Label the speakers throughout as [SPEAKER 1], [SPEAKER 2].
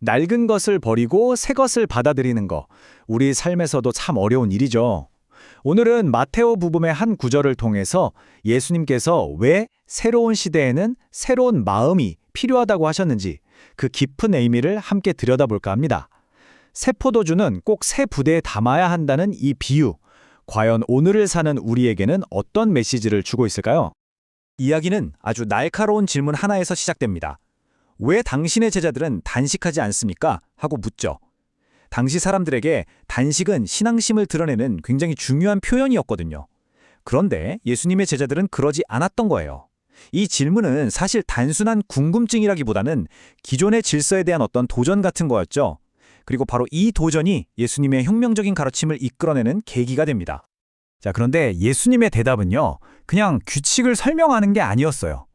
[SPEAKER 1] 낡은 것을 버리고 새 것을 받아들이는 거, 우리 삶에서도 참 어려운 일이죠. 오늘은 마테오 부분의 한 구절을 통해서 예수님께서 왜 새로운 시대에는 새로운 마음이 필요하다고 하셨는지 그 깊은 의미를 함께 들여다볼까 합니다. 새 포도주는 꼭 새 부대에 담아야 한다는 이 비유, 과연 오늘을 사는 우리에게는 어떤 메시지를 주고 있을까요? 이야기는 아주 날카로운 질문 하나에서 시작됩니다. 왜 당신의 제자들은 단식하지 않습니까? 하고 묻죠. 당시 사람들에게 단식은 신앙심을 드러내는 굉장히 중요한 표현이었거든요. 그런데 예수님의 제자들은 그러지 않았던 거예요. 이 질문은 사실 단순한 궁금증이라기보다는 기존의 질서에 대한 어떤 도전 같은 거였죠. 그리고 바로 이 도전이 예수님의 혁명적인 가르침을 이끌어내는 계기가 됩니다. 자, 그런데 예수님의 대답은요, 그냥 규칙을 설명하는 게 아니었어요.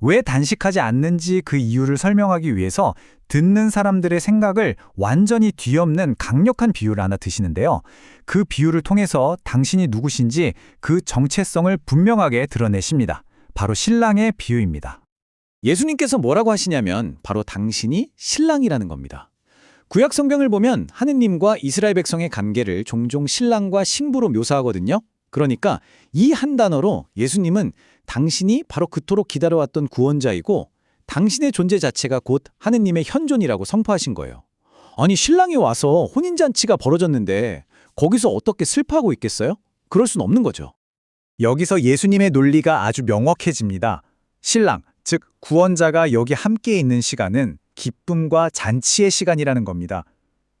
[SPEAKER 1] 왜 단식하지 않는지 그 이유를 설명하기 위해서 듣는 사람들의 생각을 완전히 뒤엎는 강력한 비유를 하나 드시는데요. 그 비유를 통해서 당신이 누구신지 그 정체성을 분명하게 드러내십니다. 바로 신랑의 비유입니다. 예수님께서 뭐라고 하시냐면 바로 당신이 신랑이라는 겁니다. 구약 성경을 보면 하느님과 이스라엘 백성의 관계를 종종 신랑과 신부로 묘사하거든요. 그러니까 이 한 단어로 예수님은 당신이 바로 그토록 기다려왔던 구원자이고 당신의 존재 자체가 곧 하느님의 현존이라고 선포하신 거예요. 아니 신랑이 와서 혼인잔치가 벌어졌는데 거기서 어떻게 슬퍼하고 있겠어요? 그럴 순 없는 거죠. 여기서 예수님의 논리가 아주 명확해집니다. 신랑, 즉 구원자가 여기 함께 있는 시간은 기쁨과 잔치의 시간이라는 겁니다.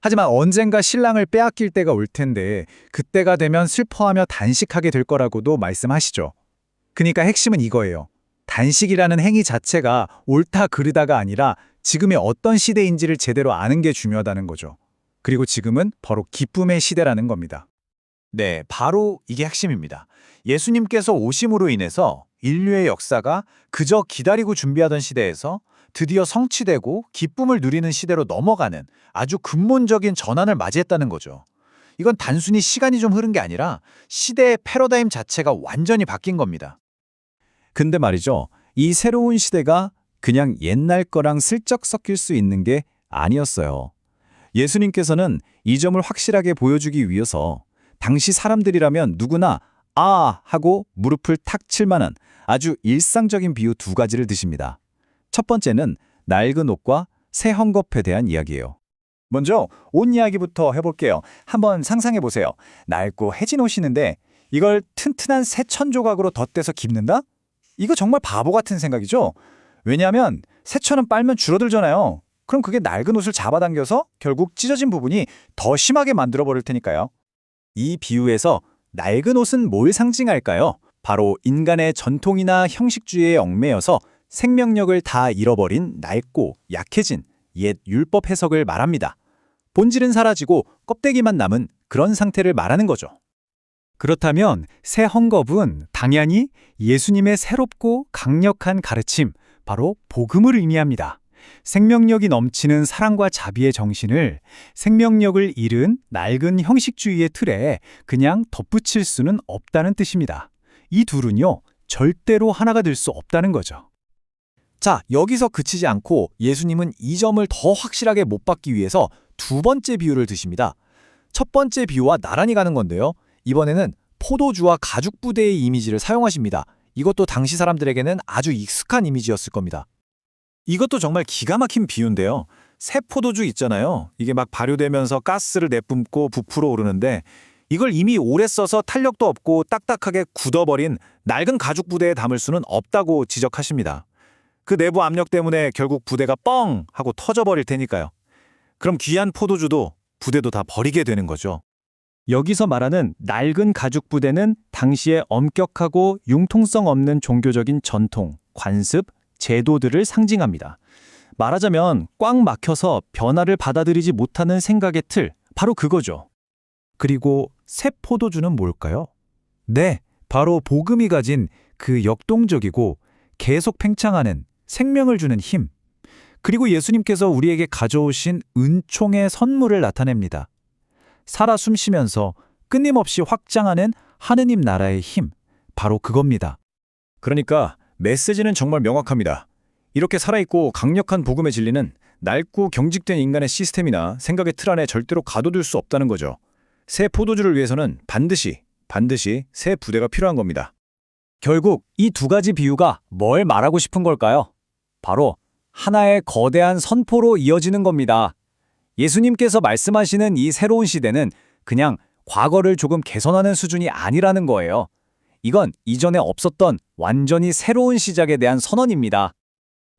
[SPEAKER 1] 하지만 언젠가 신랑을 빼앗길 때가 올 텐데 그때가 되면 슬퍼하며 단식하게 될 거라고도 말씀하시죠. 그러니까 핵심은 이거예요. 단식이라는 행위 자체가 옳다 그르다가 아니라 지금의 어떤 시대인지를 제대로 아는 게 중요하다는 거죠. 그리고 지금은 바로 기쁨의 시대라는 겁니다. 네, 바로 이게 핵심입니다. 예수님께서 오심으로 인해서 인류의 역사가 그저 기다리고 준비하던 시대에서 드디어 성취되고 기쁨을 누리는 시대로 넘어가는 아주 근본적인 전환을 맞이했다는 거죠. 이건 단순히 시간이 좀 흐른 게 아니라 시대의 패러다임 자체가 완전히 바뀐 겁니다. 근데 말이죠. 이 새로운 시대가 그냥 옛날 거랑 슬쩍 섞일 수 있는 게 아니었어요. 예수님께서는 이 점을 확실하게 보여주기 위해서 당시 사람들이라면 누구나 아 하고 무릎을 탁 칠 만한 아주 일상적인 비유 두 가지를 드십니다. 첫 번째는 낡은 옷과 새 헝겊에 대한 이야기예요. 먼저 옷 이야기부터 해볼게요. 한번 상상해 보세요. 낡고 해진 옷이는데 이걸 튼튼한 새 천조각으로 덧대서 깁는다? 이거 정말 바보 같은 생각이죠? 왜냐하면 새천은 빨면 줄어들잖아요. 그럼 그게 낡은 옷을 잡아당겨서 결국 찢어진 부분이 더 심하게 만들어버릴 테니까요. 이 비유에서 낡은 옷은 뭘 상징할까요? 바로 인간의 전통이나 형식주의에 얽매여서 생명력을 다 잃어버린 낡고 약해진 옛 율법 해석을 말합니다. 본질은 사라지고 껍데기만 남은 그런 상태를 말하는 거죠. 그렇다면 새 헝겊은 당연히 예수님의 새롭고 강력한 가르침, 바로 복음을 의미합니다. 생명력이 넘치는 사랑과 자비의 정신을 생명력을 잃은 낡은 형식주의의 틀에 그냥 덧붙일 수는 없다는 뜻입니다. 이 둘은요, 절대로 하나가 될 수 없다는 거죠. 자, 여기서 그치지 않고 예수님은 이 점을 더 확실하게 못 받기 위해서 두 번째 비유를 드십니다. 첫 번째 비유와 나란히 가는 건데요. 이번에는 포도주와 가죽 부대의 이미지를 사용하십니다. 이것도 당시 사람들에게는 아주 익숙한 이미지였을 겁니다. 이것도 정말 기가 막힌 비유인데요. 새 포도주 있잖아요. 이게 막 발효되면서 가스를 내뿜고 부풀어 오르는데 이걸 이미 오래 써서 탄력도 없고 딱딱하게 굳어버린 낡은 가죽 부대에 담을 수는 없다고 지적하십니다. 그 내부 압력 때문에 결국 부대가 뻥 하고 터져버릴 테니까요. 그럼 귀한 포도주도 부대도 다 버리게 되는 거죠. 여기서 말하는 낡은 가죽 부대는 당시의 엄격하고 융통성 없는 종교적인 전통, 관습, 제도들을 상징합니다. 말하자면 꽉 막혀서 변화를 받아들이지 못하는 생각의 틀, 바로 그거죠. 그리고 새 포도주는 뭘까요? 네, 바로 복음이 가진 그 역동적이고 계속 팽창하는 생명을 주는 힘. 그리고 예수님께서 우리에게 가져오신 은총의 선물을 나타냅니다. 살아 숨쉬면서 끊임없이 확장하는 하느님 나라의 힘. 바로 그겁니다. 그러니까 메시지는 정말 명확합니다. 이렇게 살아있고 강력한 복음의 진리는
[SPEAKER 2] 낡고 경직된 인간의 시스템이나 생각의 틀 안에 절대로 가둬둘 수 없다는 거죠. 새 포도주를 위해서는 반드시, 반드시 새 부대가 필요한 겁니다.
[SPEAKER 1] 결국 이 두 가지 비유가 뭘 말하고 싶은 걸까요? 바로 하나의 거대한 선포로 이어지는 겁니다. 예수님께서 말씀하시는 이 새로운 시대는 그냥 과거를 조금 개선하는 수준이 아니라는 거예요. 이건 이전에 없었던 완전히 새로운 시작에 대한 선언입니다.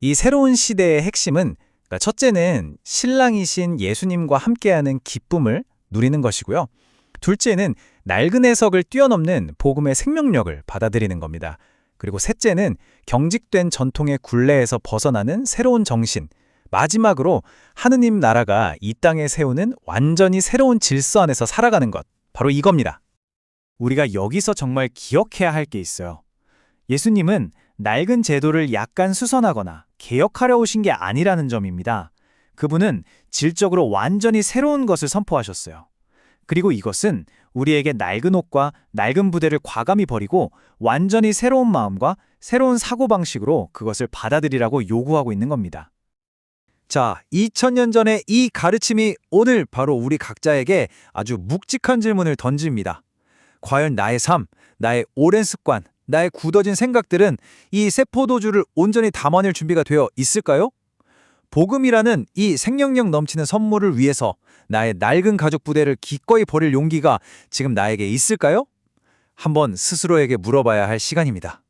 [SPEAKER 1] 이 새로운 시대의 핵심은 그러니까 첫째는 신랑이신 예수님과 함께하는 기쁨을 누리는 것이고요. 둘째는 낡은 해석을 뛰어넘는 복음의 생명력을 받아들이는 겁니다. 그리고 셋째는 경직된 전통의 굴레에서 벗어나는 새로운 정신. 마지막으로 하느님 나라가 이 땅에 세우는 완전히 새로운 질서 안에서 살아가는 것. 바로 이겁니다. 우리가 여기서 정말 기억해야 할 게 있어요. 예수님은 낡은 제도를 약간 수선하거나 개혁하려 오신 게 아니라는 점입니다. 그분은 질적으로 완전히 새로운 것을 선포하셨어요. 그리고 이것은 우리에게 낡은 옷과 낡은 부대를 과감히 버리고 완전히 새로운 마음과 새로운 사고방식으로 그것을 받아들이라고 요구하고 있는 겁니다. 자, 2000년 전의 이 가르침이 오늘 바로 우리 각자에게 아주 묵직한 질문을 던집니다. 과연 나의 삶, 나의 오랜 습관, 나의 굳어진 생각들은 이 세포도주를 온전히 담아낼 준비가 되어 있을까요? 복음이라는 이 생명력 넘치는 선물을 위해서 나의 낡은 가족 부대를 기꺼이 버릴 용기가 지금 나에게 있을까요? 한번 스스로에게 물어봐야 할 시간입니다.